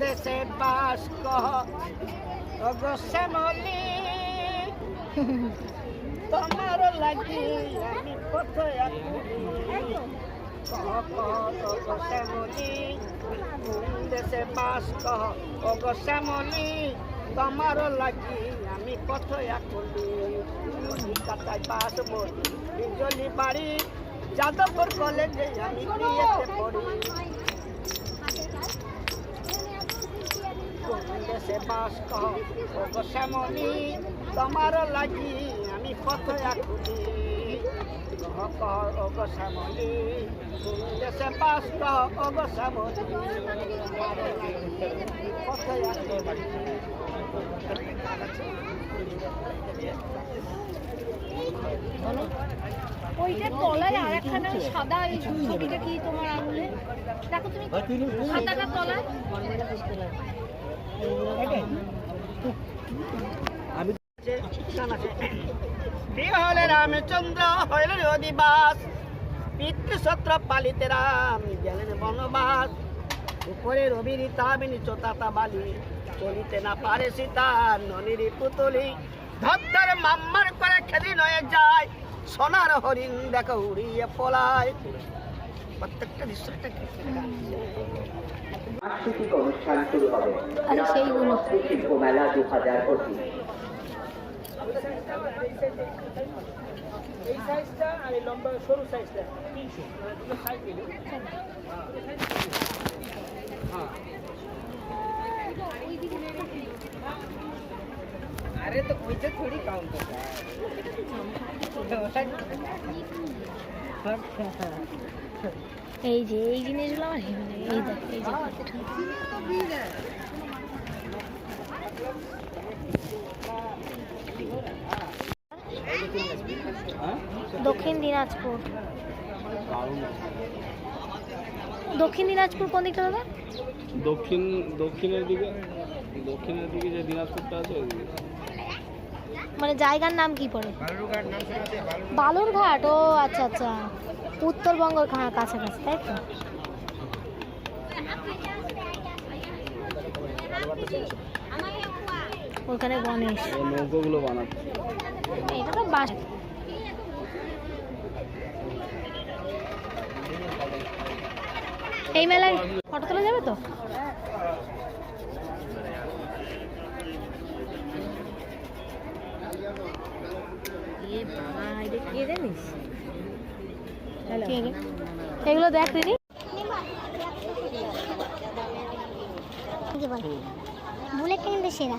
দেশে বাস শ্যামলি তোমার লাগি, আমি ওগো শ্যামলি দেশে বাস কহ ওগো শ্যামলি তোমার লাগি, আমি কোথায় কলি কাতায় বাস বলি বিজলি বাড়ি। যাদবপুর কলেজে আমি বিয়েতে পড়ি। দেশে বাস শ্যামলি তোমার লাগি আমি কোথায় খুঁজি কহ কহ ওগো শ্যামলি কোন দেশে বাস ওগো শ্যামলি। কোথায় ওইটা তলায় আর একখানা সাদা এই ছবিটা কি তোমার আঙুলে? দেখো তুমি সাদাটা তলায়? বিহলে রামচন্দ্র হইল অধিবাস পিতৃসত্র পালিতে রাম গেলেন বনবাস। উপরে রবির তাবিনী চোতাতা বালি চলিতে না পারে সীতা ননির পুতলি। ধত্তর মাম্মার খেলি নয়ে যায় সোনার হরিণ দেখো উড়িয়ে পলায়। প্রত্যেকটা দৃশ্যটা কি সাংস্কৃতিক অনুষ্ঠান শুরু হবে। সেইগুলো। শিল্প মেলা দু হাজার পঁচিশ এই সাইজটা আর এই লম্বা সরু সাইজটা তিনশো সাইজ দিলে अरे तो मुझे थोड़ी काउंट होता है এই যে এই জিনিসগুলো আমার হেভি লাগে এই দেখ এই যে কাঠটা। দক্ষিণ দিনাজপুর দক্ষিণ দিনাজপুর কোন দিকটা দাদা দক্ষিণ দক্ষিণের দিকে দক্ষিণের দিকে যে দিনাজপুরটা আছে ওই দিকে মানে জায়গার নাম কি পড়ে? বালুরঘাট। ও আচ্ছা আচ্ছা। উত্তরবঙ্গের কাছাকাছি তাই তো? ওখানে গণেশ। নৌকোগুলো বানাচ্ছে। এটা তো বাস এই মেলায় ফটো তোলা যাবে তো? কে রে? এগুলো দেখ দিদি বুলেটটা কিন্তু সেরা।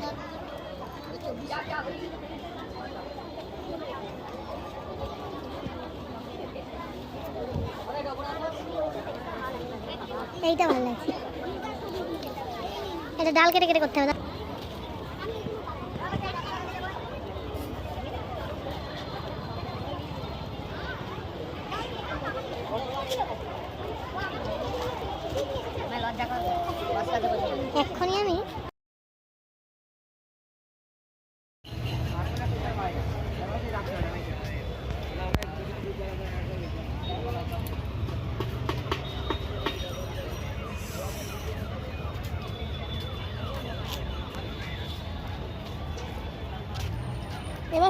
এইটা ভালো লাগছে। এটা ডাল কেটে কেটে করতে হবে না? এক্ষুনি আমি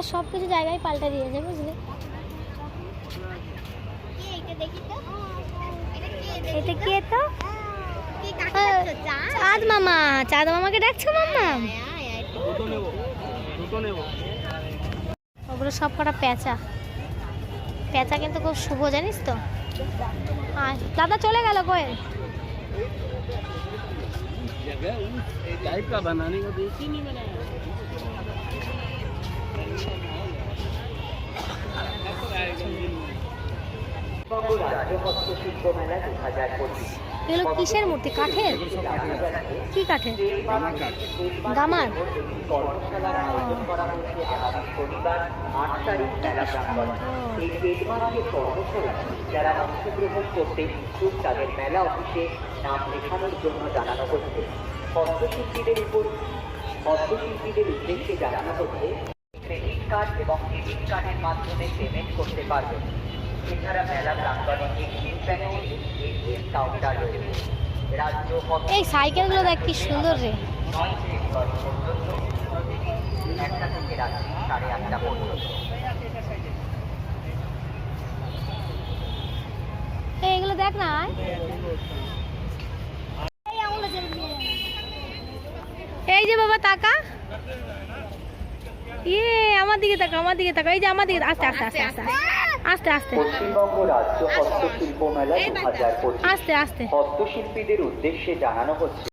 আমার সব কিছু জায়গায় পাল্টে দিয়েছে বুঝলি? এটা কে তো? চাঁদ মামা, চাঁদ মামাকে ডাকছো মামা ওগুলো সব কটা প্যাঁচা। প্যাঁচা কিন্তু খুব শুভ, জানিস তো? আর দাদা চলে গেল কোয়েল টাইপ কা এগুলো কিসের মূর্তি? কাঠের? কি কাঠের? গামার। অংশগ্রহণ করতে তাদের মেলা অফিসে নাম লেখানোর জন্য জানানো হচ্ছে হস্তশিল্পীদের উপর হস্তশিল্পীদের উদ্দেশ্যে জানানো হচ্ছে ক্রেডিট কার্ড এবং ডেবিট কার্ডের মাধ্যমে পেমেন্ট করতে পারবেন এছাড়া মেলা প্রাঙ্গণে একটি প্যাকেজ এটিএম কাউন্টার রয়েছে। রাজ্য এই সাইকেলগুলো দেখ কি সুন্দর রে। নয় ফেব্রুয়ারি পর্যন্ত প্রতিদিন একটা থেকে রাত্রি সাড়ে আটটা পর্যন্ত। এগুলো দেখ না এই যে বাবা তাকা ইয়ে আমার দিকে তাকা আমার দিকে তাকা এই যে আমার দিকে আস্তে আস্তে আস্তে আস্তে আস্তে আস্তে। পশ্চিমবঙ্গ রাজ্য হস্তশিল্প মেলা দু হাজার আস্তে আস্তে। হস্তশিল্পীদের উদ্দেশ্যে জানানো হচ্ছে।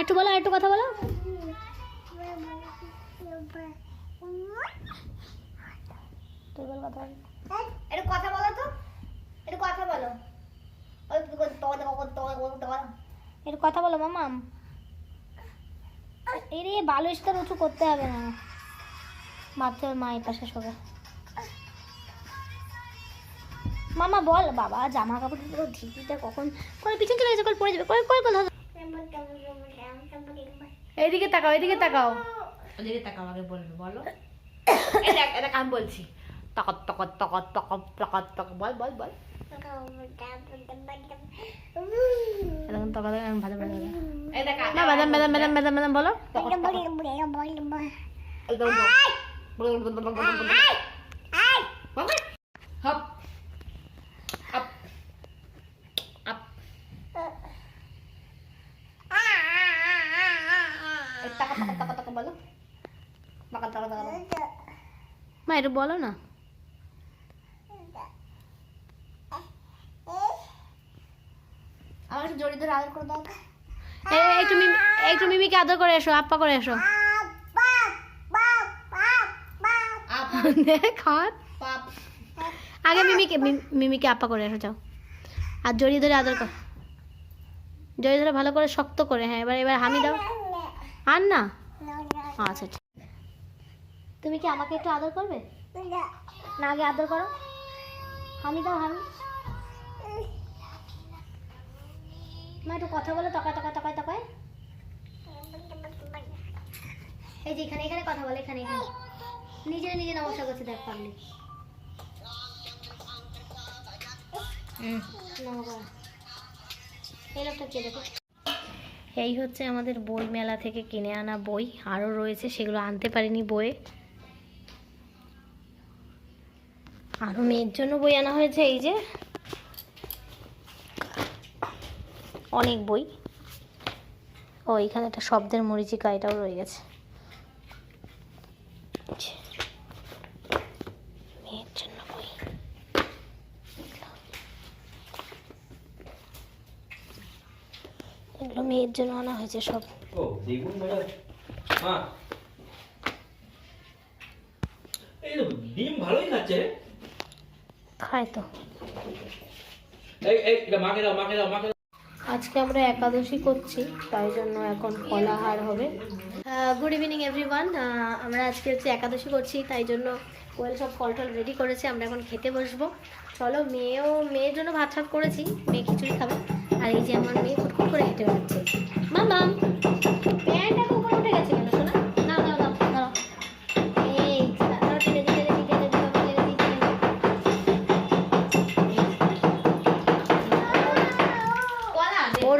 একটু বলো একটু কথা বলো। তুই বল কথা বল একটু কথা বলো তো। একটু কথা বলো। একটু কথা বলো মামাম এই রে বালু ইস্কার উঁচু করতে হবে না। ভাবতে হবে মা এই পাশে শোবে মামা বল বাবা জামা কাপড় পুরো ঢিপিটা কখন? করে পিছন চলে গেছে কল পড়ে যাবে কল কল কল এইদিকে তাকাও এইদিকে তাকাও। ওদিকে তাকা আমাকে বলবে বলো। এই এটা আমি বলছি। তকত তকত তকত তকত তকত তক বল বল বল এরকম তাকা দেখে আমি ভালো ভালো এই দেখ না madam madam madam madam madam বলো হপ আপ আপ এই তাকা তাকা তাকা তাকা বলো তাকা তাকা তাকা তাকা। মা একটু বলো না আমার একটু জড়ি ধরে আদর করে দাও। একটু মিমি একটু মিমিকে আদর করে এসো আপ্পা করে এসো। হাত আগে মিমিকে মিম- মিমিকে আপা করে এসো যাও। আর জড়িয়ে ধরে আদর কর। জড়িয়ে ধরে ভালো করে শক্ত করে হ্যাঁ এবার এবার হামি দাও। আর না? আচ্ছা ঠিক। তুমি কি আমাকে একটু আদর করবে? না আগে আদর করো। হামি দাও হামি। মা একটু কথা বলো তকায় তকায় তকায় তকায়। এই যে এখানে এখানে কথা বলে এখানে এখানে। নিজে নিজে নমস্কার করছে দেখ পাবলিক এই হচ্ছে আমাদের বই মেলা থেকে কিনে আনা বই। আরও রয়েছে সেগুলো আনতে পারিনি বইয়ে। আরও মেয়ের জন্য বই আনা হয়েছে এই যে। অনেক বই। ও এখানে একটা শব্দের মরিচিকা এটাও রয়ে গেছে। মেয়ের জন্য এগুলো মেয়ের জন্য আনা হয়েছে সব। ডিম ভালোই খাচ্ছে খায় তো। এই এই মাকে দাও মাকে দাও মাকে আজকে আমরা একাদশী করছি, তাই জন্য এখন ফলাহার হবে। গুড ইভিনিং এভরিওয়ান আমরা আজকে হচ্ছে একাদশী করছি, তাই জন্য কোয়েল সব ফল টল রেডি করেছে, আমরা এখন খেতে বসবো। চলো, মেয়েও, মেয়ের জন্য ভাত সাত করেছি, মেয়ে খিচুড়ি খাবে। আর এই যে আমার মেয়ে ফুটফুট করে হেঁটে বেড়াচ্ছে। মামাম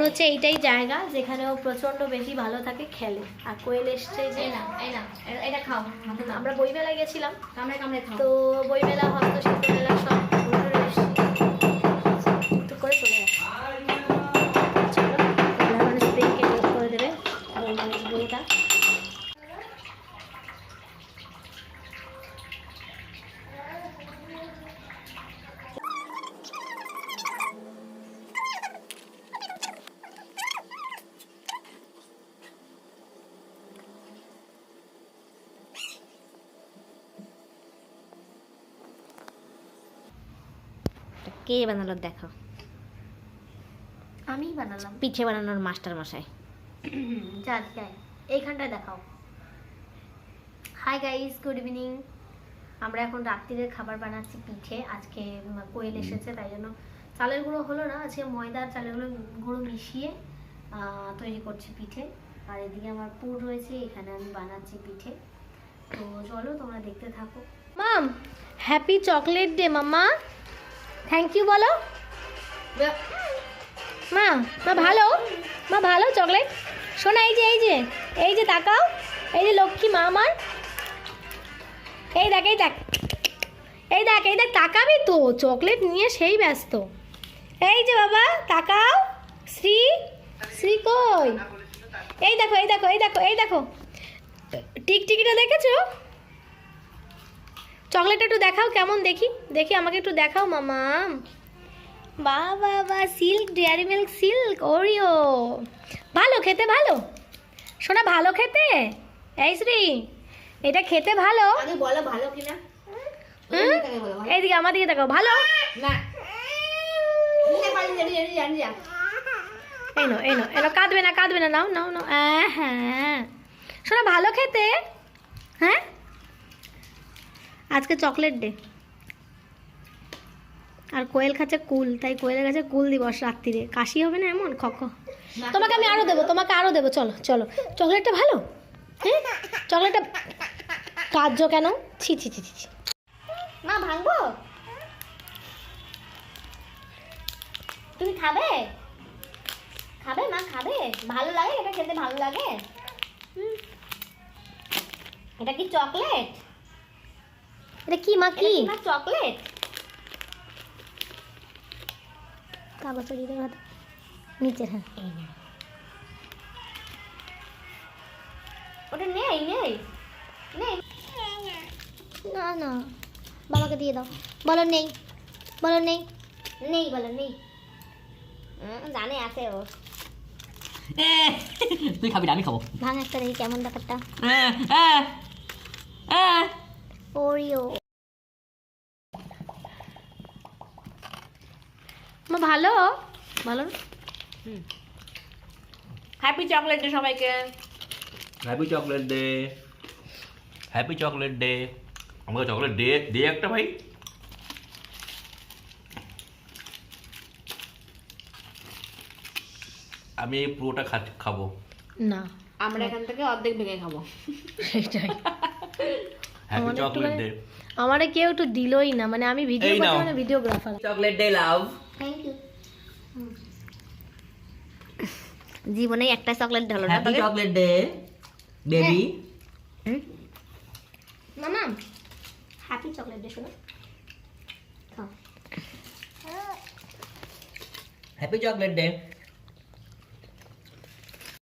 হচ্ছে এইটাই জায়গা যেখানে ও প্রচণ্ড বেশি ভালো থাকে খেলে। আর কোয়েল এসছে যে না এই না এটা খাও আমরা বইমেলায় গেছিলাম। কামড়ে কামড়ে তো বইমেলা হস্তশিল্প মেলা সব ঘুরে টুরে এসেছি টুক করে চলে আসছি চলো এগুলো এখন স্প্রিংকে টেস্ট করে দেবে গোলমরিচ বইটা কে বানালো দেখো। আমিই বানালাম। পিঠে বানানোর মাস্টার মশাই। যা যাই এইখানটায় দেখাও। হাই গাইস গুড ইভিনিং আমরা এখন রাত্রিরের খাবার বানাচ্ছি পিঠে। আজকে কোয়েল এসেছে তাই জন্য চালের গুঁড়ো হলো না আজকে ময়দা আর চালের গুঁড়ো গুঁড়ো মিশিয়ে তৈরি করছি পিঠে। আর এদিকে আমার পুর রয়েছে এখানে আমি বানাচ্ছি পিঠে। তো চলো তোমরা দেখতে থাকো। Mum happy chocolate day mumma. Thank you বলো। মা মা ভালো? মা ভালো চকলেট? শোনা, এই যে এই যে এই যে তাকাও। এই যে লক্ষ্মী মা আমার। এই দেখ এই দেখ। এই দেখ এই দেখ, তাকাবি তো। চকলেট নিয়ে সেই ব্যস্ত। এই যে বাবা, তাকাও। শ্রী শ্রী কই? এই দেখো এই দেখো এই দেখো এই দেখো। টিকটিকিটা দেখেছ? চকলেট একটু দেখাও কেমন দেখি? দেখি আমাকে একটু দেখাও মামা। বা বাবা silk dairy milk silk Oreo. ভালো খেতে ভালো। শোনা ভালো খেতে? এই শ্রী এটা খেতে ভালো। বলো ভালো কিনা? এইদিকে আমার দিকে দেখো ভালো? না। এই নো এই নো এনো কাঁদবে না কাঁদবে না নাও নাও নাও। হ্যাঁ শোনা ভালো খেতে? হ্যাঁ? আজকে চকলেট ডে। আর কোয়েল খাচ্ছে কুল, তাই কোয়েলের কাছে কুল দিবস রাত্রিরে। কাশি হবে না এমন? খক তোমাকে আমি আরও দেবো, তোমাকে আরও দেবো, চলো চলো। চকলেটটা ভালো? হ্যাঁ? চকলেটটা কার্য কেন? ছি ছি ছি ছি। মা, ভাঙবো? তুমি খাবে? খাবে মা, খাবে? ভালো লাগে, এটা খেতে ভালো লাগে? এটা কি চকলেট? এটা কি মা কি? মা চকলেট? কাগজটা দিয়ে দেবো হাতে নিচে হ্যাঁ। ওটা নেই নেই। নেই। না না। বাবাকে দিয়ে দাও। বলো নেই। বলো নেই। নেই বলো নেই। জানে আছে ও। তুই খাবি আমি খাব। ভাঙ একটা দেখি কেমন ব্যাপারটা? হ্যাঁ, হ্যাঁ, হ্যাঁ। ওরিও মা ভালো? ভালো? হ্যাপি চকলেট ডে সবাইকে। Happy chocolate day happy chocolate day আমাকে চকলেট ডে দে একটা ভাই। আমি পুরোটা খা- খাব। না। আমরা এখান থেকে অর্ধেক ভেঙে খাব। সেটাই। হ্যাপি চকলেট ডে আমারে কেউ একটু দিলই না মানে আমি ভিডিও করতে মানে videographer chocolate day love thank you জীবনে একটা চকলেট ঢালো না হ্যাপি চকলেট ডে বেবি মামা হ্যাপি চকলেট ডে শোনো। Happy chocolate day